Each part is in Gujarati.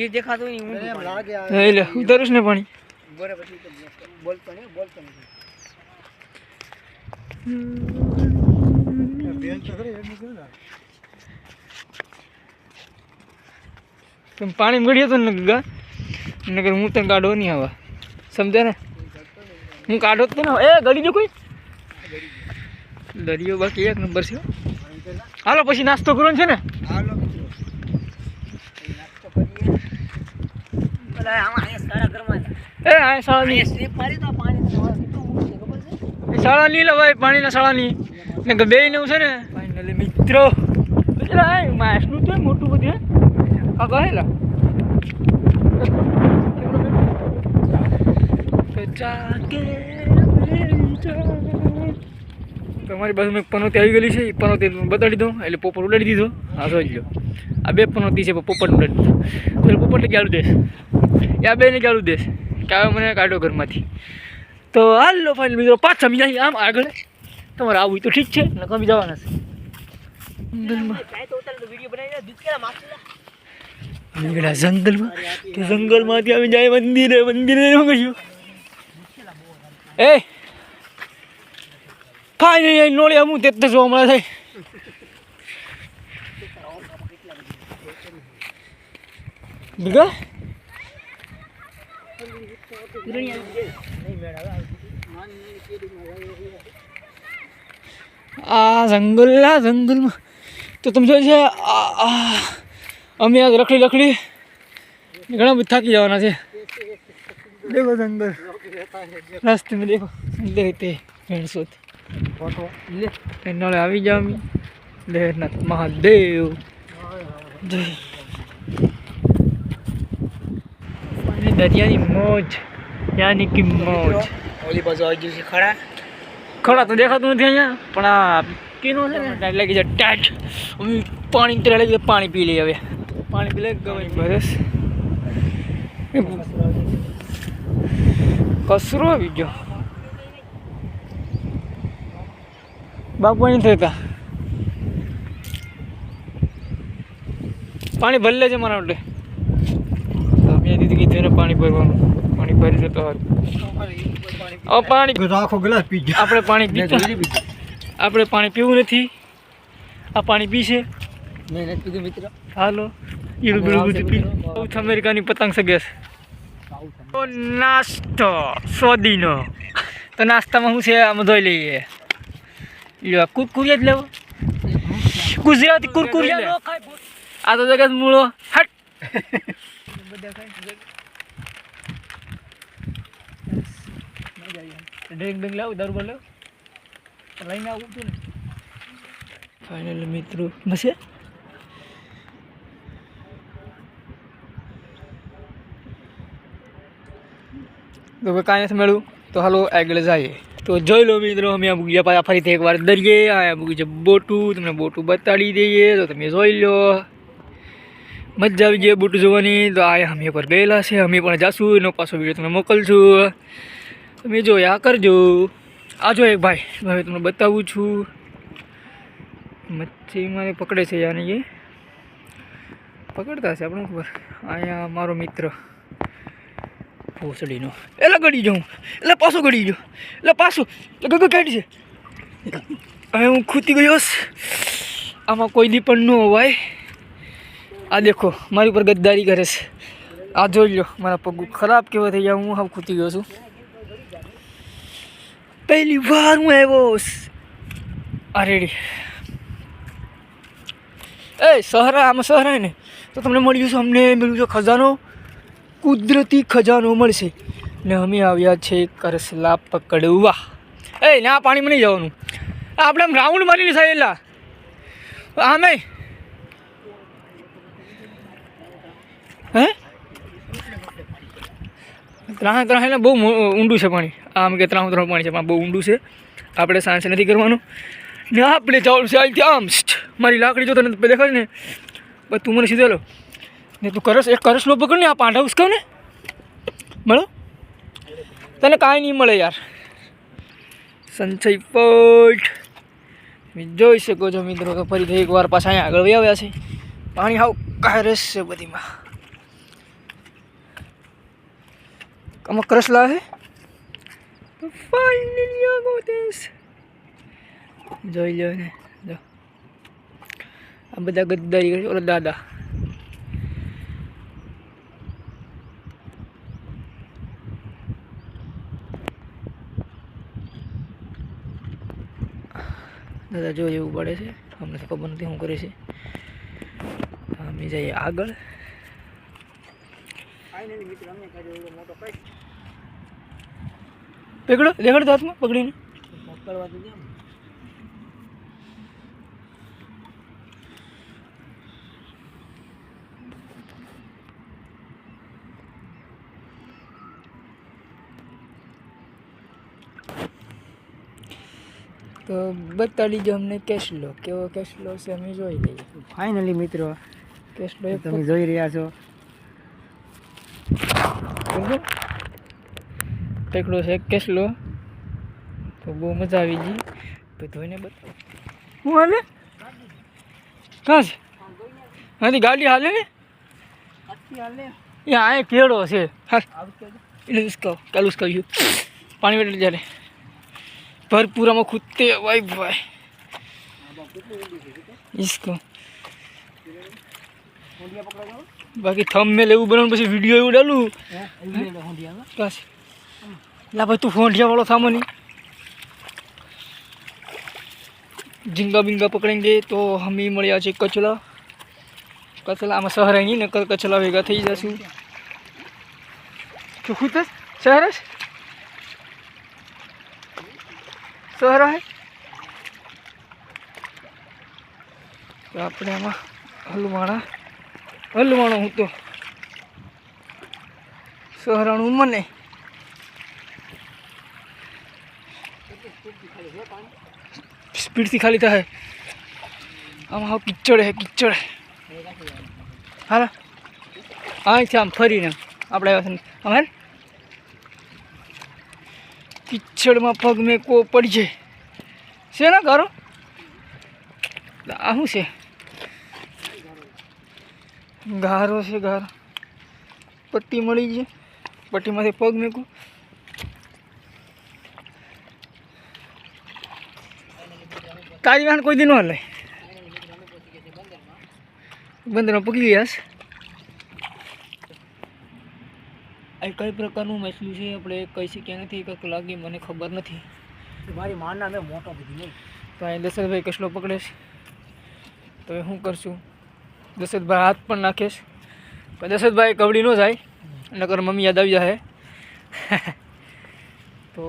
ઈ દેખાતું નહીં ઊંધું એમ પાણી. લાગે હા, એટલે ઉતારું ને પાણી? બરાબર તો બોલતો નહીં બોલતો નથી બેન તો ખરી એમ કેવું ને તમે પાણી મળ્યું હતું ને ગા નકર હું તને કાઢો નહીં આવા. સમજે ને? હું કાઢો તો ને એ ગળી જો કોઈ? દરિયો બાકી એક નંબર છે. હો. હાલો પછી નાસ્તો કરવાનો છે ને હાલો મિત્રો અહીં નાસ્તો કરીએ પેલા આમાં અહીંયા સાડા ઘરમાં હતા. એ આ શાળાની. સ્લીપ મારી તો પાણી શાળાની લે ભાઈ પાણીના શાળાની. ને કે બેયનું છે ને. ફાઇનલી મિત્રો. એટલે આ માસનું તો મોટું બધું હે. આ કહેલા તમારી બાજુમાં મેં પનોતી આવી ગયેલી છે એ પનોતી બતાડી દઉં એટલે પોપટ ઉડાડી દીધો. હા જોઈ લો આ બે પનોતી છે પોપટ ઉડાડી દીધો. એટલે પોપટને ગાળું દેશ બે બેને ચાલુ દેશ કે હવે મને કાઢો ઘરમાંથી. તો હાલો ફાઇનલ મિત્રો, પાછા બીજા આમ આગળ. તમારે આવું તો ઠીક છે ને કમી જવાના છે. નીકળ્યા જંગલમાં. તો જંગલમાંથી આવી જાય મંદિરે મંદિરે શું એ! ફાઇનલી અહીં નોળી અમુક તે જોવા છે. બીગા આ જંગલ, આ જંગલમાં. તો તમે જોયું છે અમે આ રખડી રખડી ઘણા બધા થાકી જવાના છે. દેખો જંગલ. રસ્તે મેં દેખો દેખતે ભેણસો નળે આવી જાઓ અમે. લેહનાથ મહાદેવ. દરિયાની મોજ. યાની કિંમત. ઓલી બાજુ આવી ગયું છે ખડા. ખડા તો દેખાતું નથી અહીંયા પણ આ કીનો છે ને ટાઈટ લાગી જાય અમે પાણી તરે લાગી પાણી પી લઈએ હવે. પાણી પી લે ગમે બરસ કસરો આવી ગયો. બાપુ અહીં થતા પાણી ભરી લેજે મારા માટે. મેં દીધી કીધું એને પાણી ભરવાનું. ભરી જતો હતો પાણી આખો ગ્લાસ પી ગયો. આપણે પાણી પીતા આપણે પાણી પીવું નથી. આ પાણી પીશે. મેં નથી કીધું મિત્ર. હાલો. ઈડું બીડું બધું પી સાઉથ અમેરિકાની પતંગ સગેસ તો નાસ્તો સોદીનો. તો નાસ્તામાં શું છે? આમ ધોઈ લઈએ. લ્યો કુરકુરિયા જ લેવો. ગુજરાતી કુરકુરિયા નો આ તો જગત મૂળો. હટ. ડ્રિંક બેંક લાવું દારૂ બોલો લઈને આવું છું ને. ફાઇનલ મિત્રો બસે તો કાંઈ નથી મળ્યું, તો હાલો આગળ જઈએ. તો જોઈ લો મિત્રો, અમે આ ગયા પાછા ફરીથી એકવાર દરિયે, આ મૂકી છે બોટું, તમને બોટું બતાડી દઈએ, તો તમે જોઈ લો. મજા આવી ગઈ બોટું જોવાની, તો આ અમે પર ગયેલા છે, અમે પણ જાશું, એનો પાછો વીડિયો તમને મોકલશું. તમે આ કરજો. આ જો એક ભાઈ. હવે તમને બતાવું છું. મચ્છી મારે પકડે છે યાની એ પકડતા છે આપણે ખબર. અહીંયા મારો મિત્ર. ભોસડીનો એટલે ગળી જાઉં. એટલે પાછો ગળી ગયો. એટલે પાછું. એટલે ગગો કાઢી છે. હવે હું ખૂતી ગયો. આમાં કોઈ દી પણ ન હોવાય આ દેખો, મારી ઉપર ગદ્દારી કરે છે. આ જોઈ લો મારા પગ ખરાબ કેવા થઈ ગયા હું હવે ખૂતી ગયો છું. પહેલી વાર હું આવ્યો છું. એ સહરા આમાં સહરા ને. તો તમને મળ્યું છે, અમને મળ્યું છે ખજાનો. કુદરતી ખજાનો મળશે. ને અમે આવ્યા છે કરસલા પકડવા. એ, ના, પાણીમાં નહીં જવાનું. આપણે આમ રાઉન્ડ મારીને સાહેલા આમે હે ત્રાહ ત્રણ એટલે બહુ ઊંડું છે પાણી. આમ કે ત્રણ ત્રણ પાણી છે, પણ બહુ ઊંડું છે. આપણે સાયન્સ નથી કરવાનું. ને આપણે ચાલુ છે અહીંથી આમ. મારી લાકડી જો તને દેખાય ને? બસ તું મને સીધેલો ને તું કરસ એક કરસલો પકડ ને, આ પાંડા ઉસકાવ ને. મળો. તને કાંઈ નહીં મળે યાર. સંચય પટ. જોઈ શકો છો મિત્રો કે ફરીથી એકવાર પાછા અહીંયા આગળ આવ્યા છે. પાણી હાવ કાયરસ છે બધીમાં. આમાં કરસલા હે તો ફાઇનલી આ ગોતેસ જોઈ લો ને જો આ બધા ગદ્દારી કરે ઓલા દાદા દાદા જો એવું પડે છે અમને તો ખબર નથી શું કરે છે અમે જઈએ આગળ ફાઇનલી મિત્ર અમે કર્યો એવડો મોટો કઈ પકડો દેખાડ તો હાથમાં પકડીને. તો બતાડી જો અમને કેશલો કેવો કેશલો છે અમે જોઈ લઈએ. ફાઇનલી મિત્રો. કેશલો તમે જોઈ રહ્યા છો. બરાબર પકડો છે એક કેસલો તો બહુ મજા આવી ગઈ તો ધોઈને બતાવો હું હાલે કાં છે નથી ગાડી હાલે ને એ આ કેળો છે હા એટલે ઉસકાવ કાલ ઉસકાવ્યું પાણી વેટે જ્યારે ભરપૂરામાં ખૂદતે ભાઈ ભાઈ इसको બાકી થમ મેલ એવું બનાવું પછી વિડીયો એવું ડાલું બસ લા ભાઈ, તું ફોંઢિયા વાળો જીંગા ઝીંગા બિંગા પકડેંગે તો હમી મળ્યા છે કચલા. કચલા આમાં શહેર નહીં ને કચલા ભેગા થઈ જશું. તો ખુદ શહેર સહરા હે તો આપણે આમાં હલવાણા. હલવાણો હું તો. શહેરાણું મને. સ્પીડથી ખાલી થાય. આમાં હા, કિચડ હે, કિચડ. હા અહીંથી આમ ફરીને આપણે આવ્યા છે હેલ કિચડમાં પગ મેકો પડી જાય છે ને ગારો? આ શું છે? ગારો છે, ગારો. પટ્ટી મળી છે. પટ્ટીમાંથી પગ મેકું તારી વાહન કોઈ દી ન હલે. બંદરમાં પકી ગયા છે. આ કઈ પ્રકારનું માછલું છે આપણે કહી શકીએ નથી કંઈક લાગી મને ખબર નથી. મારી માના મેં મોટો બધી નહીં. તો અહીં દશરથભાઈ કસલો પકડે છે. તો એ શું કરશું? દશરથભાઈ હાથ પણ નાખીશ પણ દશરથભાઈ કવડી ન જાય નકર મમ્મી યાદ આવી જાય તો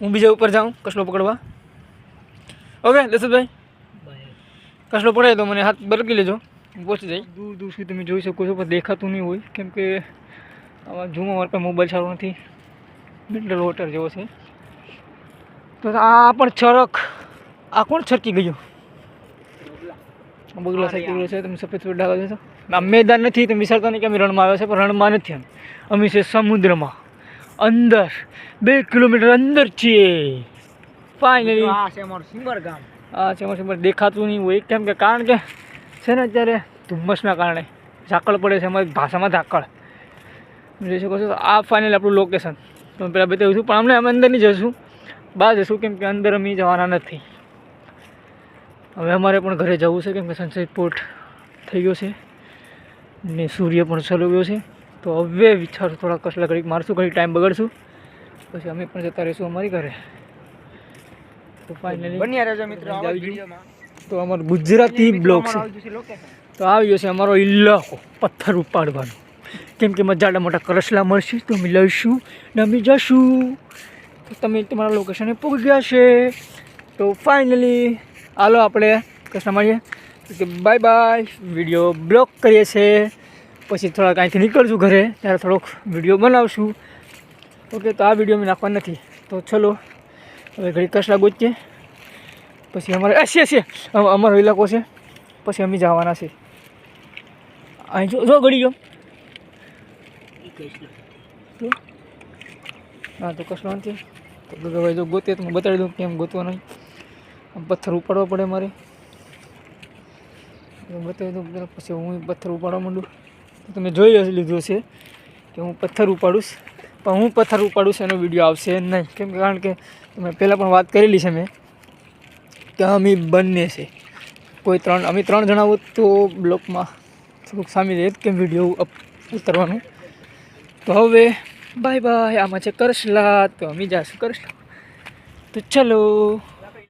હું બીજા ઉપર જાઉં કસલો પકડવા. ઓકે દશરથભાઈ કસલો પડે તો મને હાથ બરકી લેજો. પહોંચી જાય દૂર દૂર સુધી તમે જોઈ શકો છો પણ દેખાતું નહીં હોય. કેમ કે આમાં ઝૂમમાં મારા પાસે મોબાઈલ સારો નથી. મિનરલ વોટર જેવો છે. તો આ પણ છરક આ કોણ છરકી ગયું? બગલા ગયો છે? તમે સફેદ સફેદ ડાઘા છો આ મેદાન નથી. તમે વિચારતા નહીં કે અમે રણમાં આવ્યા છે પણ રણમાં નથી અમે અમે છે સમુદ્રમાં. અંદર બે કિલોમીટર અંદર છીએ. ફાઇનલી આ છે અમારું સિમર ગામ. આ છે એમાં દેખાતું નહીં હોય કેમ કે કારણ કે છે ને અત્યારે ધુમ્મસના કારણે ઝાકળ પડે છે અમારી ભાષામાં ઝાકળ. જોઈ શકો છો તો આ ફાઇનલ આપણું લોકેશન તો પેલા પહેલાં બતાવું છું પણ અમને અમે અંદર નહીં જઈશું. બહાર જઈશું કેમ કે અંદર અમે જવાના નથી. હવે અમારે પણ ઘરે જવું છે કેમ કે સનસેટ પોર્ટ થઈ ગયો છે. ને સૂર્ય પણ ચલો ગયો છે. તો હવે વિચાર થોડા કસલા ઘડીક મારશું ઘડીક ટાઈમ બગાડશું. પછી અમે પણ જતા રહીશું અમારી ઘરે. તો ફાઇનલી બન્યા રહેજો મિત્રો આવા વિડીયોમાં. તો અમારો ગુજરાતી બ્લોગ છે. તો આવી જશે અમારો ઇલાકો પથ્થર ઉપાડવાનો. કેમ કે મજાડા મોટા કરસલા મળશે તો અમે લઈશું ને અમે જશું. તો તમે તમારા લોકેશને પહોંચી ગયા છે. તો ફાઇનલી હાલો આપણે કૃષ્ણ મળીએ. કે બાય બાય વીડિયો બ્લોક કરીએ છીએ પછી થોડાક અહીંથી નીકળશું ઘરે ત્યારે થોડોક વીડિયો બનાવશું. ઓકે તો આ વીડિયો અમે નાખવા નથી. તો ચલો હવે ઘડી કસલા ગોતીએ પછી અમારે હશે છે અમારો ઇલાકો છે. પછી અમે જવાના છે. અહીં જો જો ઘડી ગયો હા, તો કશું નથી તો ગગભાઈ જો ગોતે તો હું બતાવી દઉં કેમ ગોતવાનો આમ પથ્થર ઉપાડવો પડે મારે. બતાવી દઉં પછી હું પથ્થર ઉપાડવા માંડું. તો તમે જોઈ લીધું છે કે હું પથ્થર ઉપાડું પણ હું પથ્થર ઉપાડું છું, એનો વીડિયો આવશે નહીં. કેમ કારણ કે મેં પહેલાં પણ વાત કરેલી છે મેં કે અમે બંને છે. કોઈ ત્રણ, અમે ત્રણ જણા હોત તો બ્લોકમાં થોડુંક સામી દે કેમ વીડિયો અપ ઉતરવાનું. તો હવે બાય બાય આમાં છે કરશલા. તો અમે જાશું કરશલા. તો ચલો.